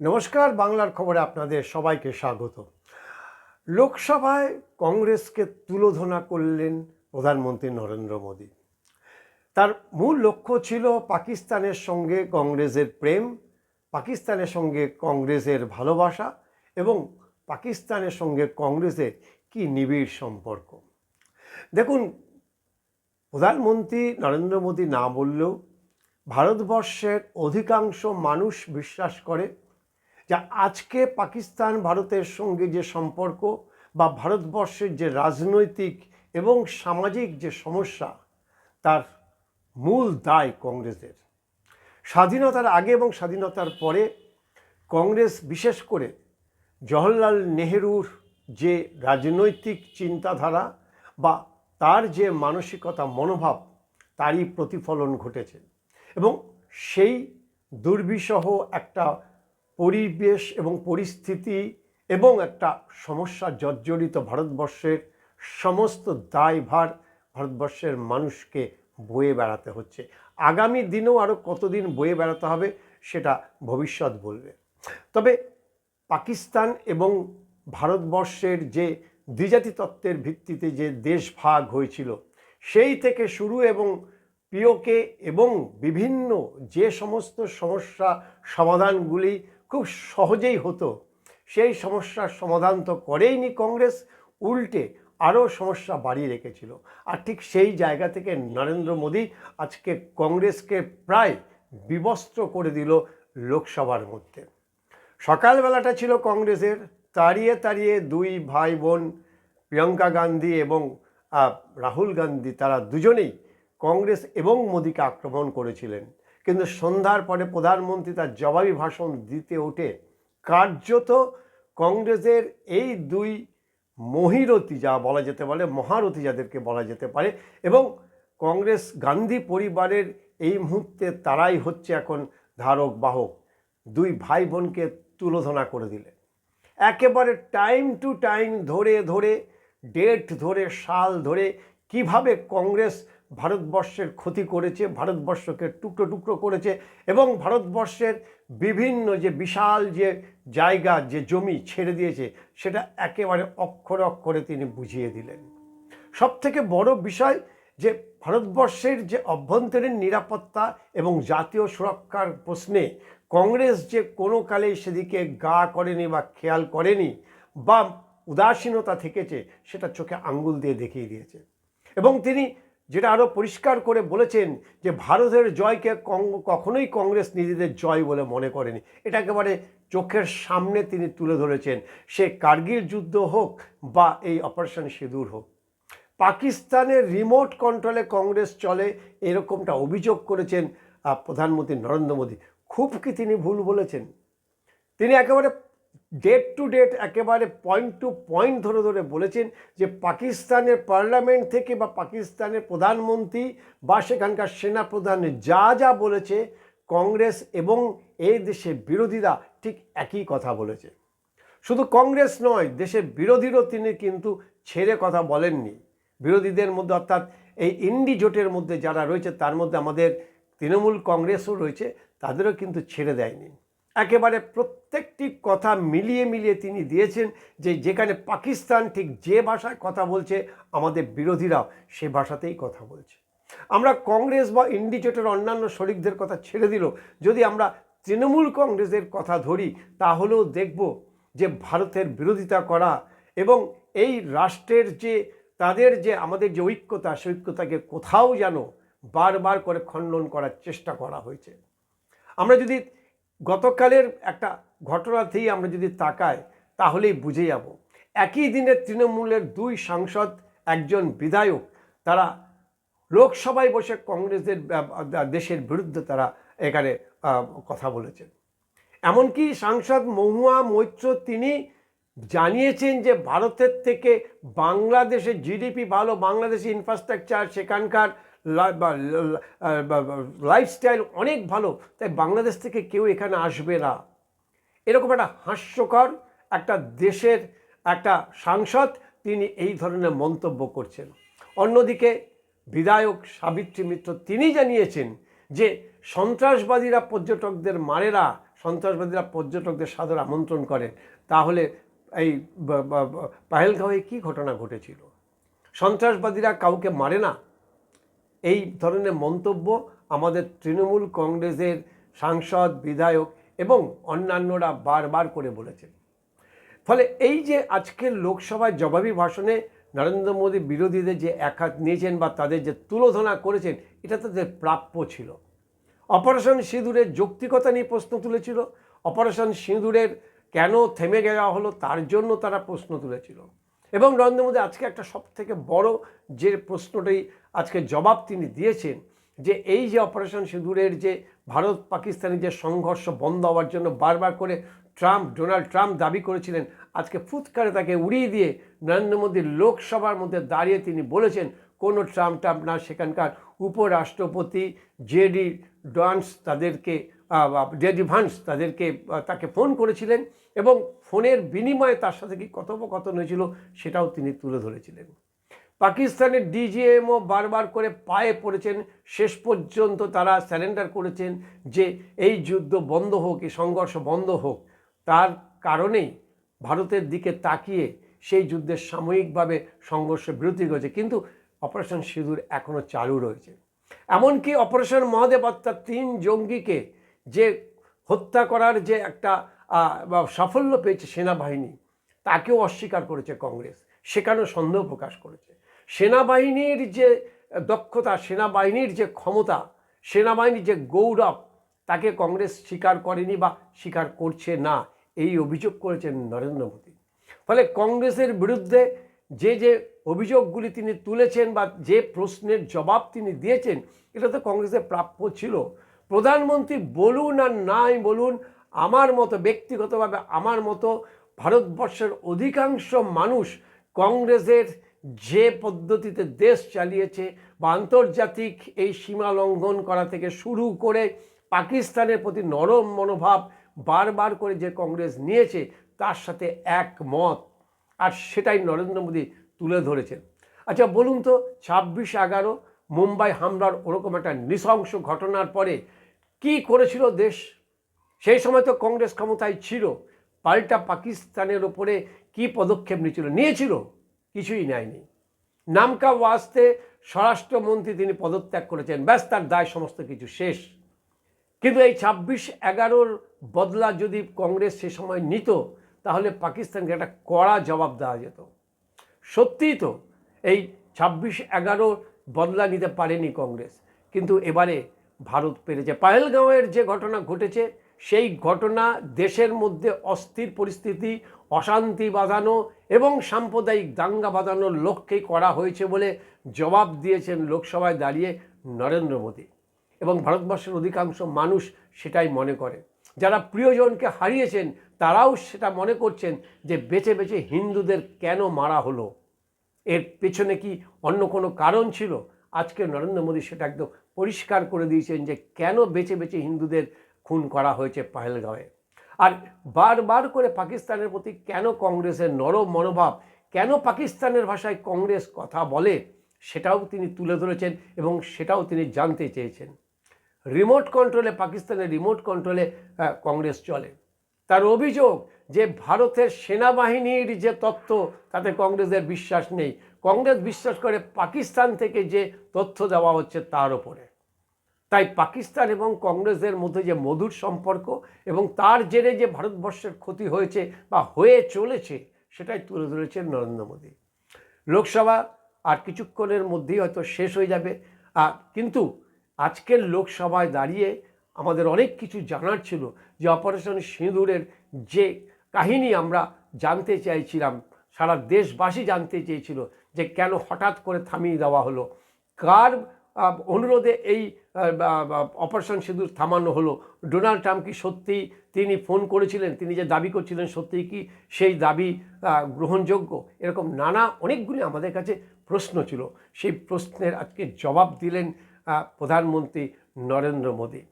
নমস্কার, বাংলার খবরে আপনাদের সবাইকে স্বাগত। লোকসভায় কংগ্রেসকে তুলোধনা করলেন প্রধানমন্ত্রী নরেন্দ্র মোদী। তার মূল লক্ষ্য ছিল পাকিস্তানের সঙ্গে কংগ্রেসের প্রেম, পাকিস্তানের সঙ্গে কংগ্রেসের ভালোবাসা এবং পাকিস্তানের সঙ্গে কংগ্রেসের কি নিবিড় সম্পর্ক। দেখুন, প্রধানমন্ত্রী নরেন্দ্র মোদী না বললেও ভারতবর্ষের অধিকাংশ মানুষ বিশ্বাস করে যে আজকে পাকিস্তান, ভারতের সঙ্গে যে সম্পর্ক বা ভারতবর্ষের যে রাজনৈতিক এবং সামাজিক যে সমস্যা, তার মূল দায় কংগ্রেসের। স্বাধীনতার আগে এবং স্বাধীনতার পরে কংগ্রেস বিশেষ করে জওহরলাল নেহেরুর যে রাজনৈতিক চিন্তাধারা বা তার যে মানসিকতা মনোভাব, তারই প্রতিফলন ঘটেছে এবং সেই দুর্বিষহ একটা পরিবেশ এবং পরিস্থিতি এবং একটা সমস্যা জর্জরিত ভারতবর্ষের সমস্ত দায়ভার ভারতবর্ষের মানুষকে বয়ে বেড়াতে হচ্ছে। আগামী দিনেও আরও কতদিন বয়ে বেড়াতে হবে সেটা ভবিষ্যৎ বলবে। তবে পাকিস্তান এবং ভারতবর্ষের যে দ্বিজাতি তত্ত্বের ভিত্তিতে যে দেশ ভাগ হয়েছিল, সেই থেকে শুরু এবং পিওকে এবং বিভিন্ন যে সমস্ত সমস্যা সমাধানগুলি খুব সহজেই হতো। সেই সমস্যার সমাধান তো করেইনি কংগ্রেস, উল্টে আরও সমস্যা বাড়িয়ে রেখেছিল। আর ঠিক সেই জায়গা থেকে নরেন্দ্র মোদী আজকে কংগ্রেসকে প্রায় বিবস্ত্র করে দিল লোকসভার মধ্যে। সকালবেলাটা ছিল কংগ্রেসের। তাড়িয়ে তাড়িয়ে দুই ভাই বোন প্রিয়াঙ্কা গান্ধী এবং রাহুল গান্ধী, তারা দুজনেই কংগ্রেস এবং মোদীকে আক্রমণ করেছিলেন। কিন্তু সন্ধ্যার পরে প্রধানমন্ত্রী তার জবাবি ভাষণ দিতে ওঠে। কার্যত কংগ্রেসের এই দুই মহিরথী যা বলা যেতে পারে, মহারথী যাদেরকে বলা যেতে পারে এবং কংগ্রেস গান্ধী পরিবারের এই মুহূর্তে তারাই হচ্ছে এখন ধারক বাহক। দুই ভাই বোনকে তুলোধনা করে দিলে। একেবারে টাইম টু টাইম ধরে ধরে ডেট ধরে, সাল ধরে কীভাবে কংগ্রেস ভারতবর্ষের ক্ষতি করেছে, ভারতবর্ষকে টুকরো টুকরো করেছে এবং ভারতবর্ষের বিভিন্ন যে বিশাল যে জায়গা, যে জমি ছেড়ে দিয়েছে, সেটা একেবারে অক্ষরে অক্ষরে তিনি বুঝিয়ে দিলেন। সব থেকে বড় বিষয় যে ভারতবর্ষের যে অভ্যন্তরীণ নিরাপত্তা এবং জাতীয় সুরক্ষার প্রশ্নে কংগ্রেস যে কোনো কালেই সেদিকে গা করেনি বা খেয়াল করেনি বা উদাসীনতা থেকেছে, সেটা চোখে আঙ্গুল দিয়ে দেখিয়ে দিয়েছে। এবং তিনি যেটা আরও পরিষ্কার করে বলেছেন যে ভারতের জয়কে কখনোই কংগ্রেস নিজেদের জয় বলে মনে করেনি। এটা একেবারে চোখের সামনে তিনি তুলে ধরেছেন। সে কার্গিল যুদ্ধ হোক বা এই অপারেশন সিঁদুর হোক, পাকিস্তানের রিমোট কন্ট্রোলে কংগ্রেস চলে এরকমটা অভিযোগ করেছেন প্রধানমন্ত্রী নরেন্দ্র মোদী। খুব কি তিনি ভুল বলেছেন? তিনি একেবারে ডেট টু ডেট একেবারে পয়েন্ট টু পয়েন্ট ধরে ধরে বলেছেন যে পাকিস্তানের পার্লামেন্ট থেকে বা পাকিস্তানের প্রধানমন্ত্রী বা সেখানকার সেনাপ্রধান যা যা বলেছে কংগ্রেস এবং এই দেশের বিরোধীরা ঠিক একই কথা বলেছে। শুধু কংগ্রেস নয়, দেশের বিরোধীরও তিনি কিন্তু ছেড়ে কথা বলেননি। বিরোধীদের মধ্যে অর্থাৎ এই ইন্ডি জোটের মধ্যে যারা রয়েছে, তার মধ্যে আমাদের তৃণমূল কংগ্রেসও রয়েছে, তাদেরও কিন্তু ছেড়ে দেয়নি। একেবারে প্রত্যেকটি কথা মিলিয়ে মিলিয়ে তিনি দিয়েছেন যে যেখানে পাকিস্তান ঠিক যে ভাষায় কথা বলছে, আমাদের বিরোধীরাও সে ভাষাতেই কথা বলছে। আমরা কংগ্রেস বা ইন্ডি জোটের অন্যান্য শরিকদের কথা ছেড়ে দিল। যদি আমরা তৃণমূল কংগ্রেসের কথা ধরি, তাহলেও দেখব যে ভারতের বিরোধিতা করা এবং এই রাষ্ট্রের যে, তাদের যে আমাদের যে ঐক্যতা সেই ঐক্যতাকে কোথাও যেন বারবার করে খণ্ডন করার চেষ্টা করা হয়েছে। আমরা যদি গতকালের একটা ঘটনাতেই আমরা যদি তাকাই, তাহলেই বুঝে যাব। একই দিনে তৃণমূলের দুই সাংসদ, একজন বিধায়ক, তারা লোকসভায় বসে কংগ্রেসের দেশের বিরুদ্ধে তারা এখানে কথা বলেছেন। এমনকি সাংসদ মহুয়া মৈত্র তিনি জানিয়েছেন যে ভারতের থেকে বাংলাদেশের জিডিপি ভালো বাংলাদেশের ইনফ্রাস্ট্রাকচার সেখানকার লাইফস্টাইল অনেক ভালো, তাই বাংলাদেশ থেকে কেউ এখানে আসবে না। এরকম একটা হাস্যকর একটা দেশের একটা সাংসদ তিনি এই ধরনের মন্তব্য করছেন। অন্যদিকে বিধায়ক সাবিত্রী মিত্র তিনি জানিয়েছেন যে সন্ত্রাসবাদীরা পর্যটকদের মারেরা সন্ত্রাসবাদীরা পর্যটকদের সাদর আমন্ত্রণ করেন তাহলে এই পাহেলগাঁওয়ে কী ঘটনা ঘটেছিল? সন্ত্রাসবাদীরা কাউকে মারে না? এই ধরনের মন্তব্য আমাদের তৃণমূল কংগ্রেসের সাংসদ, বিধায়ক এবং অন্যান্যরা বারবার করে বলেছেন। ফলে এই যে আজকের লোকসভায় জবাবি ভাষণে নরেন্দ্র মোদী বিরোধীদের যে একহাত নিয়েছেন বা তাদের যে তুলোধনা করেছেন, এটা তাদের প্রাপ্য ছিল। অপারেশন সিঁদুরের যৌক্তিকতা নিয়ে প্রশ্ন তুলেছিল। অপারেশন সিঁদুরের কেন থেমে গেওয়া হলো, তার জন্য তারা প্রশ্ন তুলেছিল। এবং নরেন্দ্র মোদী আজকে একটা সব থেকে বড় যে প্রশ্নটি আজকে জবাব তিনি দিয়েছেন যে এই যে অপারেশন সিঁদুরের যে ভারত পাকিস্তানের যে সংঘর্ষ বন্ধ হওয়ার জন্য বারবার করে ট্রাম্প, ডোনাল্ড ট্রাম্প দাবি করেছিলেন, আজকে ফুৎকারে তাকে উড়িয়ে দিয়ে নরেন্দ্র মোদী লোকসভার মধ্যে দাঁড়িয়ে তিনি বলেছেন, কোনো ট্রাম্প ট্রাম্প না, সেখানকার উপরাষ্ট্রপতি জেডি ডান্স তাদেরকে জেডি ভান্স তাদেরকে তাকে ফোন করেছিলেন। এবং ফোনের বিনিময়ে তার সাথে কি কথোপকথন হয়েছিল সেটাও তিনি তুলে ধরেছিলেন। পাকিস্তানের ডিজিএমও বারবার করে পায়ে পড়েছেন, শেষ পর্যন্ত তারা স্যারেন্ডার করেছেন যে এই যুদ্ধ বন্ধ হোক, এই সংঘর্ষ বন্ধ হোক, তার কারণেই ভারতের দিকে তাকিয়ে সেই যুদ্ধের সাময়িকভাবে সংঘর্ষ বিরতি হয়েছে কিন্তু অপারেশন সিঁদুর এখনও চালু রয়েছে। এমনকি অপারেশন মহাদেব, অর্থাৎ তিন জঙ্গিকে যে হত্যা করার যে একটা বা সাফল্য পেয়েছে সেনাবাহিনী, তাকেও অস্বীকার করেছে কংগ্রেস। সেখানেও সন্দেহ প্রকাশ করেছে। সেনাবাহিনীর যে দক্ষতা, সেনাবাহিনীর যে ক্ষমতা, সেনাবাহিনীর যে গৌরব, তাকে কংগ্রেস স্বীকার করেনি বা স্বীকার করছে না, এই অভিযোগ করেছেন নরেন্দ্র মোদী। ফলে কংগ্রেসের বিরুদ্ধে যে যে অভিযোগগুলি তিনি তুলেছেন বা যে প্রশ্নের জবাব তিনি দিয়েছেন, এটা তো কংগ্রেসের প্রাপ্য ছিল। প্রধানমন্ত্রী বলুন আর নাই বলুন আমার মতো, ব্যক্তিগতভাবে আমার মতো ভারতবর্ষের অধিকাংশ মানুষ কংগ্রেসের যে পদ্ধতিতে দেশ চালিয়েছে বা আন্তর্জাতিক এই সীমা লঙ্ঘন করা থেকে শুরু করে পাকিস্তানের প্রতি নরম মনোভাব বারবার করে যে কংগ্রেস নিয়েছে, তার সাথে একমত। আর সেটাই নরেন্দ্র মোদী তুলে ধরেছেন। আচ্ছা বলুন তো, ছাব্বিশ এগারো মুম্বাই হামলার ওরকম একটা নৃশংস ঘটনার পরে কি করেছিল দেশ? সেই সময় তো কংগ্রেস ক্ষমতায় ছিল। পাল্টা পাকিস্তানের ওপরে কি পদক্ষেপ নিয়েছিল? নিয়েছিল, কিছুই নেয়নি। নামকা ওয়াস্তে স্বরাষ্ট্রমন্ত্রী তিনি পদত্যাগ করেছেন। ব্যাস, তার দায় সমস্ত কিছু শেষ। কিন্তু এই ছাব্বিশ এগারোর বদলা যদি কংগ্রেস সে সময় নিত, তাহলে পাকিস্তানকে একটা কড়া জবাব দেওয়া যেত। সত্যিই তো, এই ছাব্বিশ এগারো বদলা নিতে পারেনি কংগ্রেস। কিন্তু এবারে ভারত পেরেছে। পাহেলগাঁওয়ের যে ঘটনা ঘটেছে সেই ঘটনা দেশের মধ্যে অস্থির পরিস্থিতি, অশান্তি বাঁধানো এবং সাম্প্রদায়িক দাঙ্গা বাঁধানোর লক্ষ্যেই করা হয়েছে বলে জবাব দিয়েছেন লোকসভায় দাঁড়িয়ে নরেন্দ্র মোদী। এবং ভারতবর্ষের অধিকাংশ মানুষ সেটাই মনে করে। যারা প্রিয়জনকে হারিয়েছেন, তারাও সেটা মনে করছেন যে বেছে বেছে হিন্দুদের কেন মারা হলো? এর পেছনে কি অন্য কোনো কারণ ছিল? আজকে নরেন্দ্র মোদী সেটা একদম পরিষ্কার করে দিয়েছেন যে কেন বেছে বেছে হিন্দুদের খুন করা হয়েছে পাহেলগাঁওয়ে। আর বারবার করে পাকিস্তানের প্রতি কেন কংগ্রেসের নরম মনোভাব, কেন পাকিস্তানের ভাষায় কংগ্রেস কথা বলে, সেটাও তিনি তুলে ধরেছেন এবং সেটাও তিনি জানতে চেয়েছেন। রিমোট কন্ট্রোলে, পাকিস্তানের রিমোট কন্ট্রোলে কংগ্রেস চলে। তার অভিযোগ যে ভারতের সেনাবাহিনীর যে তথ্য, তাতে কংগ্রেসের বিশ্বাস নেই। কংগ্রেস বিশ্বাস করে পাকিস্তান থেকে যে তথ্য দেওয়া হচ্ছে তার ওপরে তাই পাকিস্তান এবং কংগ্রেসের মধ্যে যে মধুর সম্পর্ক এবং তার জেরে যে ভারতবর্ষের ক্ষতি হয়েছে বা হয়ে চলেছে সেটাই তুলে ধরেছেন নরেন্দ্র মোদী। লোকসভা আর কিছুক্ষণের মধ্যেই হয়তো শেষ হয়ে যাবে। আর কিন্তু আজকের লোকসভায় দাঁড়িয়ে আমাদের অনেক কিছু জানার ছিল যে অপারেশন সিঁদুরের যে কাহিনী আমরা জানতে চাইছিলাম, সারা দেশবাসী জানতে চেয়েছিল যে কেন হঠাৎ করে থামিয়ে দেওয়া হলো। কার অনুরোধে এই অপারেশন সিঁদুর থামানো হলো। ডোনাল্ড ট্রাম্প কি সত্যি তিনি ফোন করেছিলেন? তিনি যে দাবি করছিলেন সত্যিই কি সেই দাবি গ্রহণযোগ্য? এরকম নানা অনেকগুলি আমাদের কাছে প্রশ্ন ছিল। সেই প্রশ্নের আজকে জবাব দিলেন প্রধানমন্ত্রী নরেন্দ্র মোদী।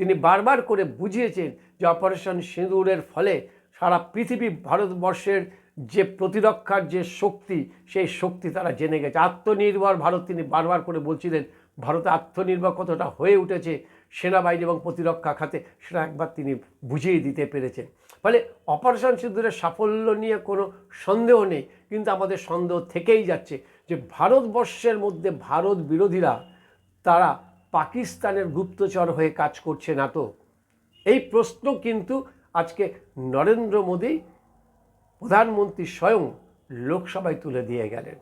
তিনি বারবার করে বুঝিয়েছেন যে অপারেশন সিঁদুরের ফলে সারা পৃথিবী ভারতবর্ষের যে প্রতিরক্ষার যে শক্তি, সেই শক্তি তারা জেনে গেছে। আত্মনির্ভর ভারত তিনি বারবার করে বলছিলেন, ভারতে আত্মনির্ভর কতটা হয়ে উঠেছে সেনাবাহিনী এবং প্রতিরক্ষা খাতে, সেটা একবার তিনি বুঝিয়ে দিতে পেরেছেন। ফলে অপারেশন সিঁদুরের সাফল্য নিয়ে কোনো সন্দেহ নেই, কিন্তু আমাদের সন্দেহ থেকেই যাচ্ছে যে ভারতবর্ষের মধ্যে ভারত বিরোধীরা তারা পাকিস্তানের গুপ্তচর হয়ে কাজ করছে না তো? এই প্রশ্ন কিন্তু আজকে নরেন্দ্র মোদী প্রধানমন্ত্রী স্বয়ং লোকসভায় তুলে দিয়ে গেলেন।